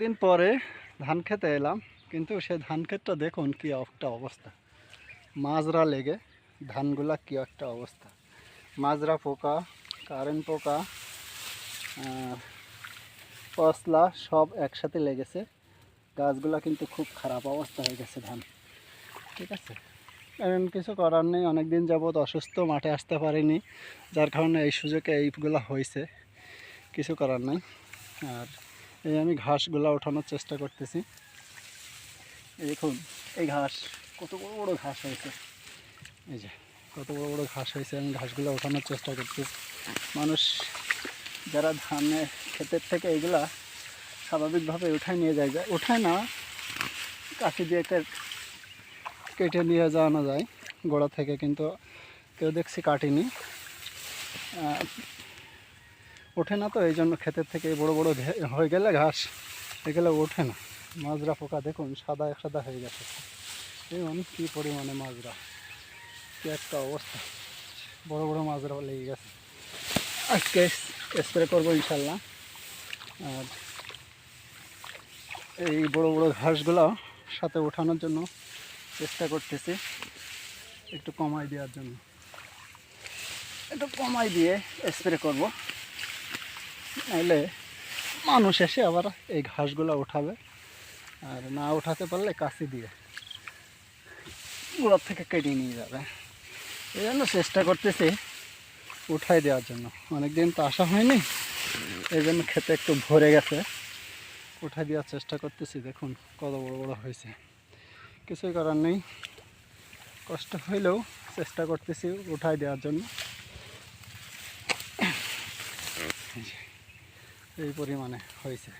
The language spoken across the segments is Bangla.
দিন পরে ধান খেতে এলাম, কিন্তু সে ধান ক্ষেতটা দেখুন কি একটা অবস্থা। মাজরা লেগে ধানগুলা কি একটা অবস্থা। মাজরা পোকা কারেন্ট পোকা পশলা সব একসাথে লেগেছে। গাছগুলা কিন্তু খুব খারাপ অবস্থা হয়ে গেছে ধান। ঠিক আছে? কারণ কিছু করার নেই অনেক দিন যাবৎ অসুস্থ, মাঠে আসতে পারিনি। যার কারণে এই সুযোগে এইগুলো হয়েছে। কিছু করার নাই। আর এই আমি ঘাসগুলো ওঠানোর চেষ্টা করতেছি। দেখুন, এই ঘাস, কত বড় বড় ঘাস হয়েছে। এই যে, কত বড় বড় ঘাস হয়েছে, আমি ঘাসগুলো ওঠানোর চেষ্টা করতেছি মানুষ যারা ধানে, ক্ষেতের থেকে এইগুলা স্বাভাবিকভাবে উঠায় নিয়ে যায় যায়, উঠায় না কাশি দিয়ে কেটে নিয়ে যাওয়ানো যায়, গোড়া থেকে, কিন্তু কেউ দেখছি কাটেনি ওঠে না তো, এই জন্য ক্ষেতের থেকে বড় বড় হয়ে গেলে ঘাস এগুলো ওঠে না। মাজরা পোকা দেখুন, সাদা এক সাদা হয়ে গেছে। দেখুন কী পরিমাণে মাজরা, কী একটা অবস্থা। বড় বড় মাজরা লেগে গেছে। আজকে স্প্রে করব ইনশাল্লাহ। আর এই বড় বড় ঘাসগুলো সাথে ওঠানোর জন্য চেষ্টা করতেছি, একটু কমাই দেওয়ার জন্য। একটু কমাই দিয়ে স্প্রে করব। নাহলে মানুষ এসে আবার এই ঘাসগুলো উঠাবে। আর না উঠাতে পারলে কাশি দিয়ে গোড়ার থেকে কেটে নিয়ে যাবে। এই জন্য চেষ্টা করতেছি উঠাই দেওয়ার জন্য। অনেকদিন তো আসা হয়নি, এই জন্য খেতে একটু ভরে গেছে। উঠাই দেওয়ার চেষ্টা করতেছি, দেখুন কত বড় বড় হয়েছে। কিছুই করার নেই। কষ্ট হইলেও চেষ্টা করতেছি উঠাই দেওয়ার জন্য। এই পরিমাণে হয়েছে।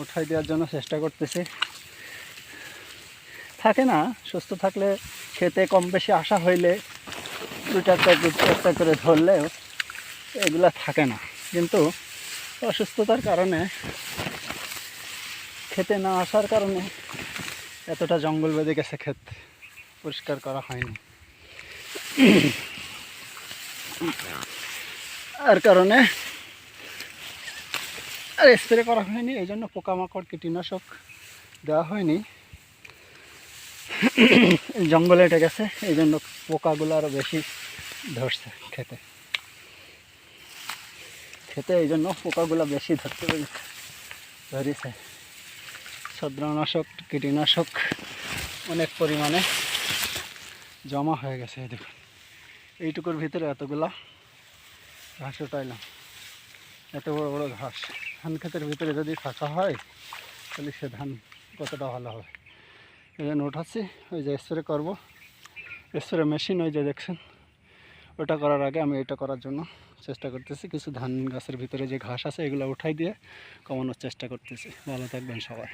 উঠাই দেওয়ার জন্য চেষ্টা করতেছি। থাকে না, সুস্থ থাকলে খেতে কম বেশি আসা হইলে দু চারটা দু চারটা করে ধরলেও এগুলা থাকে না। কিন্তু অসুস্থতার কারণে, খেতে না আসার কারণে এতটা জঙ্গল বেঁধে গেছে ক্ষেত, পরিষ্কার করা হয়নি। আর কারণে আর স্প্রে করা হয়নি, এই জন্য পোকামাকড়, কীটনাশক দেওয়া হয়নি। জঙ্গলে এটা গেছে, এই জন্য পোকাগুলো আরও বেশি ধরছে খেতে। খেতে এই জন্য পোকাগুলো বেশি ধরতে পেরেছে ধরেছে। ছদ্রনাশক কীটনাশক অনেক পরিমাণে জমা হয়ে গেছে দেখুন। এইটুকুর ভিতরে এতগুলা ঘাস উঠাইলাম। এত বড় বড় ঘাস। ধান ক্ষেতের ভিতরে যদি ফাঁকা হয়, তাহলে সে ধান কতটা ভালো হবে? এই জন্য উঠাচ্ছি ওই যে স্প্রে করব। স্প্রে মেশিন ওই যে দেখছেন? ওটা করার আগে আমি এটা করার জন্য চেষ্টা করতেছি। কিছু ধান গাছের ভিতরে যে ঘাস আছে, এগুলো উঠাই দিয়ে কমানোর চেষ্টা করতেছি। ভালো থাকবেন সবাই।